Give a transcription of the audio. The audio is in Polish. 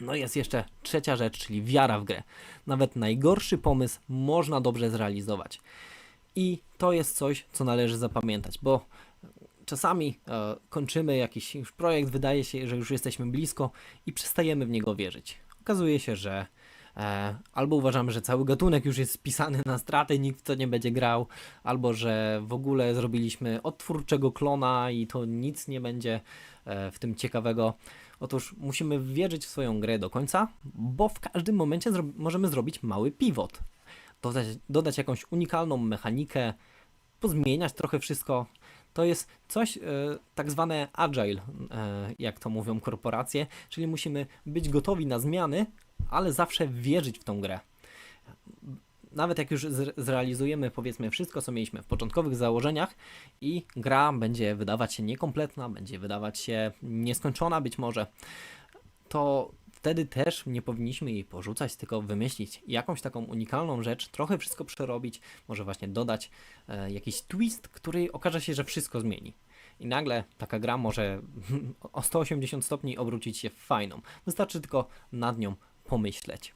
No i jest jeszcze trzecia rzecz, czyli wiara w grę. Nawet najgorszy pomysł można dobrze zrealizować. I to jest coś, co należy zapamiętać, bo czasami e, kończymy jakiś już projekt, wydaje się, że już jesteśmy blisko i przestajemy w niego wierzyć. Okazuje się, że e, albo uważamy, że cały gatunek już jest spisany na straty, nikt w to nie będzie grał, albo że w ogóle zrobiliśmy odtwórczego klona i to nic nie będzie e, w tym ciekawego. Otóż musimy wierzyć w swoją grę do końca, bo w każdym momencie zro- możemy zrobić mały pivot. Dodać, dodać jakąś unikalną mechanikę, pozmieniać trochę wszystko. To jest coś e, tak zwane agile, e, jak to mówią korporacje, czyli musimy być gotowi na zmiany, ale zawsze wierzyć w tą grę. Nawet jak już zre- zrealizujemy powiedzmy wszystko, co mieliśmy w początkowych założeniach i gra będzie wydawać się niekompletna, będzie wydawać się nieskończona być może, to wtedy też nie powinniśmy jej porzucać, tylko wymyślić jakąś taką unikalną rzecz, trochę wszystko przerobić, może właśnie dodać e, jakiś twist, który okaże się, że wszystko zmieni. I nagle taka gra może o 180 stopni obrócić się w fajną. Wystarczy tylko nad nią pomyśleć.